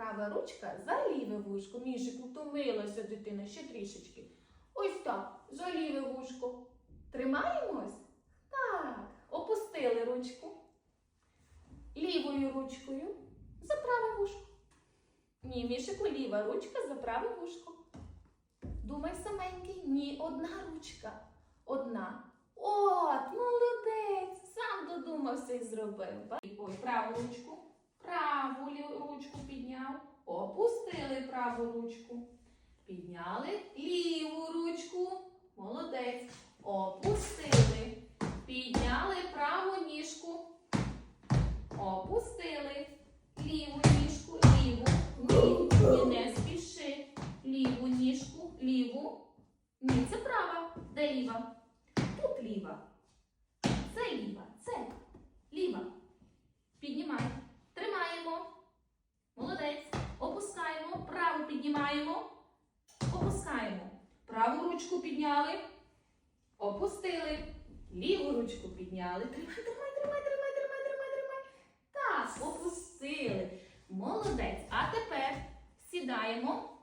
Права ручка за ліве вушко. Мішик, втомилася дитина ще трішечки. Ось так, за ліве вушко. Тримаємось? Так. Опустили ручку. Лівою ручкою за праве вушко. Ні, мішику, ліва ручка за праве вушко. Думай саменький, ні, одна ручка. Одна. От, молодець! Сам додумався і зробив. Ой, праву ручку. Праву лі- ручку підняв. Опустили праву ручку. Підняли ліву ручку. Молодець. Опустили. Підняли праву ніжку. Опустили. Ліву ніжку, ліву. Ні, ні, не спіши. Ліву ніжку, ліву. Ні, це права. Де ліва? Тут ліва. Це ліва. Це ліва. Піднімай. Тримаємо. Молодець. Опускаємо. Праву піднімаємо. Опускаємо. Праву ручку підняли. Опустили. Ліву ручку підняли. Тримай, тримай, тримай, тримай, тримай, тримай, тримай. Так, опустили. Молодець. А тепер сідаємо